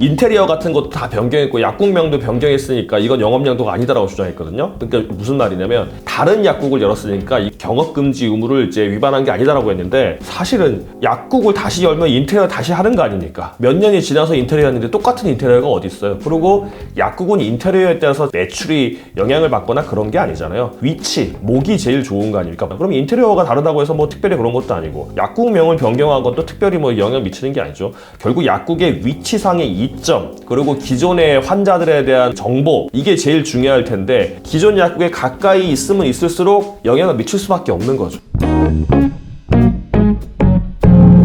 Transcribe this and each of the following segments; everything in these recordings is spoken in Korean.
인테리어 같은 것도 다 변경했고 약국명도 변경했으니까 이건 영업양도가 아니다라고 주장했거든요. 그러니까 무슨 말이냐면 다른 약국을 열었으니까 이 경업금지 의무를 이제 위반한 게 아니다라고 했는데 사실은 약국을 다시 열면 인테리어 다시 하는 거 아닙니까? 몇 년이 지나서 인테리어 했는데 똑같은 인테리어가 어디 있어요? 그리고 약국은 인테리어에 따라서 매출이 영향을 받거나 그런 게 아니잖아요. 위치, 목이 제일 좋은 거 아닙니까? 그럼 인테리어가 다르다고 해서 뭐 특별히 그런 것도 아니고 약국명을 변경한 것도 특별히 뭐 영향 미치는 게 아니죠. 결국 약국의 위치상의 이점 그리고 기존의 환자들에 대한 정보 이게 제일 중요할 텐데 기존 약국에 가까이 있으면 있을수록 영향을 미칠 수밖에 없는 거죠.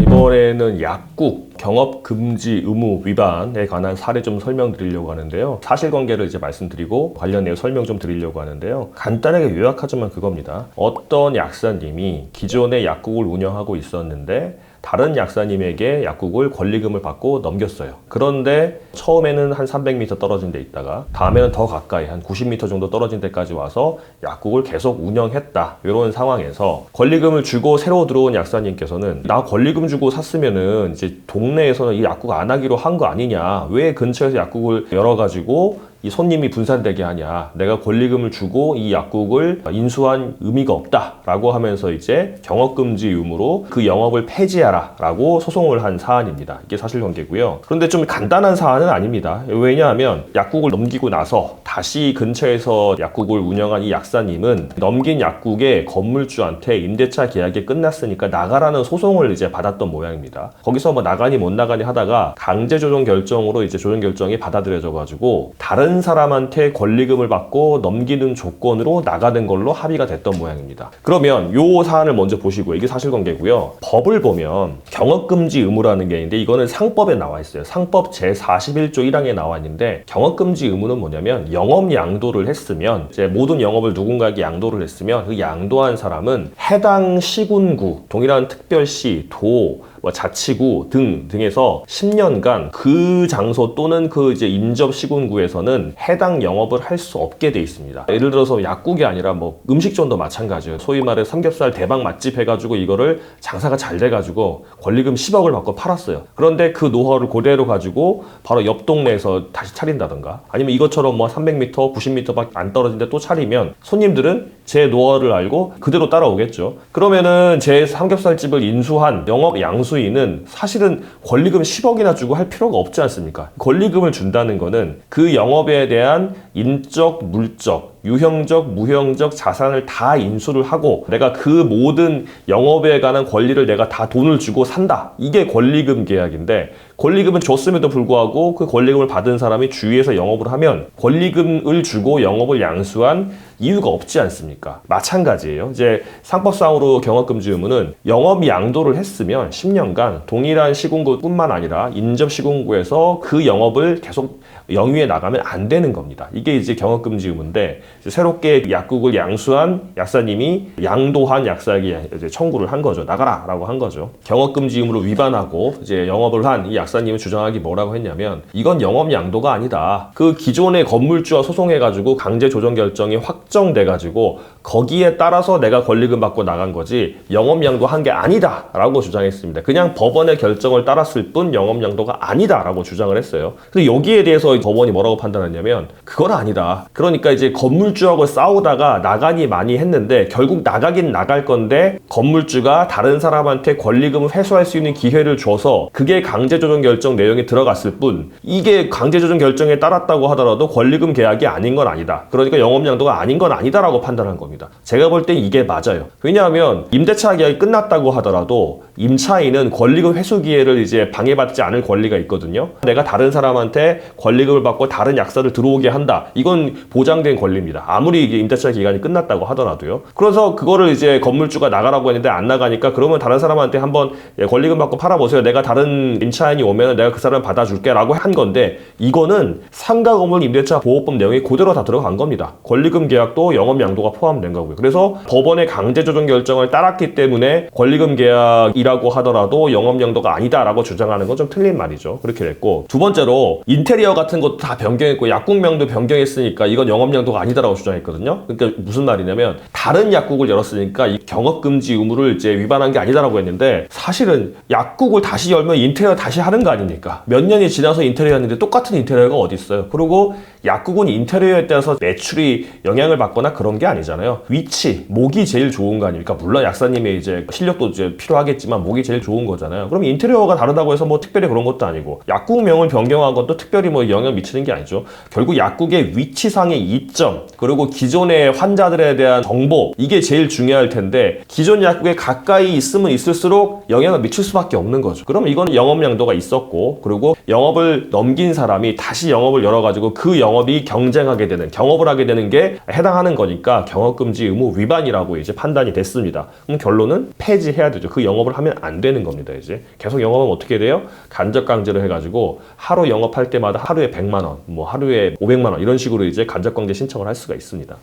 이번에는 약국 경업 금지 의무 위반에 관한 사례 좀 설명드리려고 하는데요. 사실관계를 이제 말씀드리고 관련 내용 설명 좀 드리려고 하는데요. 간단하게 요약하자면 그겁니다. 어떤 약사님이 기존의 약국을 운영하고 있었는데 다른 약사님에게 약국을 권리금을 받고 넘겼어요. 그런데 처음에는 한 300m 떨어진 데 있다가 다음에는 더 가까이 한 90m 정도 떨어진 데까지 와서 약국을 계속 운영했다. 이런 상황에서 권리금을 주고 새로 들어온 약사님께서는 나 권리금 주고 샀으면은 이제 동네에서는 이 약국 안 하기로 한 거 아니냐. 왜 근처에서 약국을 열어가지고 이 손님이 분산되게 하냐. 내가 권리금을 주고 이 약국을 인수한 의미가 없다라고 하면서 이제 경업금지 의무로 그 영업을 폐지하라 라고 소송을 한 사안입니다. 이게 사실관계고요. 그런데 좀 간단한 사안은 아닙니다. 왜냐하면 약국을 넘기고 나서 다시 근처에서 약국을 운영한 이 약사님은 넘긴 약국의 건물주한테 임대차 계약이 끝났으니까 나가라는 소송을 이제 받았던 모양입니다. 거기서 뭐 나가니 못 나가니 하다가 강제 조정 결정으로 이제 조정 결정이 받아들여져 가지고 다른 사람한테 권리금을 받고 넘기는 조건으로 나가는 걸로 합의가 됐던 모양입니다. 그러면 요 사안을 먼저 보시고 이게 사실관계고요. 법을 보면 경업금지 의무라는 게 있는데 이거는 상법에 나와 있어요. 상법 제 41조 1항에 나와 있는데 경업금지 의무는 뭐냐면 영업 양도를 했으면 이제 모든 영업을 누군가에게 양도를 했으면 그 양도한 사람은 해당 시군구, 동일한 특별시, 도, 뭐 자치구 등 등에서 10년간 그 장소 또는 그 이제 인접 시군구에서는 해당 영업을 할 수 없게 돼 있습니다. 예를 들어서 약국이 아니라 뭐 음식점도 마찬가지예요. 소위 말해 삼겹살 대박 맛집 해가지고 이거를 장사가 잘 돼가지고 권리금 10억을 받고 팔았어요. 그런데 그 노하우를 그대로 가지고 바로 옆 동네에서 다시 차린다던가 아니면 이것처럼 뭐 300m, 90m밖에 안 떨어진데 또 차리면 손님들은 제 노하우를 알고 그대로 따라오겠죠. 그러면은 제 삼겹살집을 인수한 영업 양수인은 사실은 권리금 10억이나 주고 할 필요가 없지 않습니까? 권리금을 준다는 거는 그 영업에 대한 인적, 물적, 유형적, 무형적 자산을 다 인수를 하고 내가 그 모든 영업에 관한 권리를 내가 다 돈을 주고 산다. 이게 권리금 계약인데 권리금은 줬음에도 불구하고 그 권리금을 받은 사람이 주위에서 영업을 하면 권리금을 주고 영업을 양수한 이유가 없지 않습니까? 마찬가지예요. 이제 상법상으로 경업금지 의무는 영업 양도를 했으면 10년간 동일한 시군구뿐만 아니라 인접 시군구에서 그 영업을 계속 영위해 나가면 안 되는 겁니다. 이게 이제 경업금지 의무인데 새롭게 약국을 양수한 약사님이 양도한 약사에게 이제 청구를 한 거죠. 나가라라고 한 거죠. 경업금지 의무를 위반하고 이제 영업을 한 이 약사님은 주장하기 뭐라고 했냐면 이건 영업 양도가 아니다. 그 기존의 건물주와 소송해가지고 강제 조정 결정이 확정돼가지고 거기에 따라서 내가 권리금 받고 나간 거지 영업 양도 한 게 아니다라고 주장했습니다. 그냥 법원의 결정을 따랐을 뿐 영업 양도가 아니다라고 주장을 했어요. 근데 여기에 대해서 법원이 뭐라고 판단했냐면 그건 아니다. 그러니까 이제 건물주하고 싸우다가 나가니 많이 했는데 결국 나가긴 나갈 건데 건물주가 다른 사람한테 권리금을 회수할 수 있는 기회를 줘서 그게 강제조정 결정 내용에 들어갔을 뿐 이게 강제조정 결정에 따랐다고 하더라도 권리금 계약이 아닌 건 아니다. 그러니까 영업양도가 아닌 건 아니다라고 판단한 겁니다. 제가 볼 때 이게 맞아요. 왜냐하면 임대차 계약이 끝났다고 하더라도 임차인은 권리금 회수 기회를 이제 방해받지 않을 권리가 있거든요. 내가 다른 사람한테 권리금을 받고 다른 약사를 들어오게 한다. 이건 보장된 권리입니다. 아무리 임대차 기간이 끝났다고 하더라도요. 그래서 그거를 이제 건물주가 나가라고 했는데 안 나가니까 그러면 다른 사람한테 한번 예, 권리금 받고 팔아보세요. 내가 다른 임차인이 오면 내가 그 사람 받아줄게 라고 한 건데 이거는 상가 건물 임대차 보호법 내용이 그대로 다 들어간 겁니다. 권리금 계약도 영업 양도가 포함 하면 된 거고요. 그래서 법원의 강제 조정 결정을 따랐기 때문에 권리금 계약이라 고 하더라도 영업 용도가 아니다라고 주장하는 건 좀 틀린 말이죠. 그렇게 됐고 두 번째로 인테리어 같은 것도 다 변경했고 약국명도 변경했으니까 이건 영업 용도가 아니다라고 주장했거든요. 그러니까 무슨 말이냐면 다른 약국을 열었으니까 이 경업 금지 의무를 이제 위반한 게 아니다라고 했는데 사실은 약국을 다시 열면 인테리어 다시 하는 거 아닙니까? 몇 년이 지나서 인테리어 했는데 똑같은 인테리어가 어디 있어요? 그리고 약국은 인테리어에 따라서 매출이 영향을 받거나 그런 게 아니잖아요. 위치, 목이 제일 좋은 거 아닙니까? 물론 약사님의 이제 실력도 이제 필요하겠지만 목이 제일 좋은 거잖아요. 그럼 인테리어가 다르다고 해서 뭐 특별히 그런 것도 아니고 약국명을 변경한 것도 특별히 뭐 영향 미치는 게 아니죠. 결국 약국의 위치상의 이점 그리고 기존의 환자들에 대한 정보 이게 제일 중요할 텐데 기존 약국에 가까이 있으면 있을수록 영향을 미칠 수밖에 없는 거죠. 그럼 이건 영업 양도가 있었고 그리고 영업을 넘긴 사람이 다시 영업을 열어가지고 그 영 업이 경쟁하게 되는 경업을 하게 되는 게 해당하는 거니까 경업금지 의무 위반이라고 이제 판단이 됐습니다. 그럼 결론은 폐지해야 되죠. 그 영업을 하면 안 되는 겁니다. 이제 계속 영업하면 어떻게 돼요? 간접 강제를 해가지고 하루 영업할 때마다 하루에 100만 원, 뭐 하루에 500만 원 이런 식으로 이제 간접 강제 신청을 할 수가 있습니다.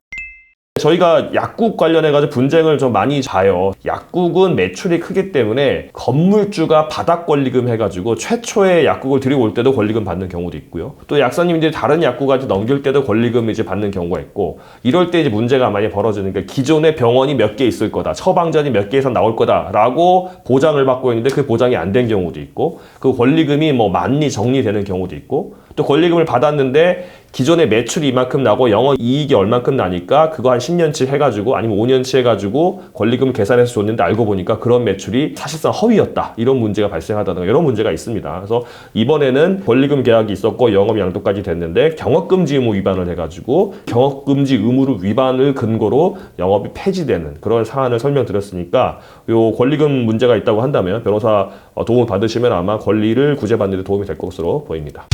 저희가 약국 관련해가지고 분쟁을 좀 많이 봐요. 약국은 매출이 크기 때문에 건물주가 바닥 권리금 해가지고 최초의 약국을 들여올 때도 권리금 받는 경우도 있고요. 또 약사님들이 다른 약국한테 넘길 때도 권리금 이제 받는 경우가 있고 이럴 때 이제 문제가 많이 벌어지는 게 기존에 병원이 몇 개 있을 거다. 처방전이 몇개 이상 나올 거다라고 보장을 받고 있는데 그 보장이 안 된 경우도 있고 그 권리금이 뭐 만리 정리되는 경우도 있고 또 권리금을 받았는데 기존에 매출이 이만큼 나고 영업 이익이 얼만큼 나니까 그거 한 10년치 해가지고 아니면 5년치 해가지고 권리금 계산해서 줬는데 알고 보니까 그런 매출이 사실상 허위였다 이런 문제가 발생하다든가 이런 문제가 있습니다. 그래서 이번에는 권리금 계약이 있었고 영업 양도까지 됐는데 경업금지 의무 위반을 해가지고 경업금지 의무를 위반을 근거로 영업이 폐지되는 그런 사안을 설명드렸으니까 요 권리금 문제가 있다고 한다면 변호사 어, 도움을 받으시면 아마 권리를 구제받는 데 도움이 될 것으로 보입니다.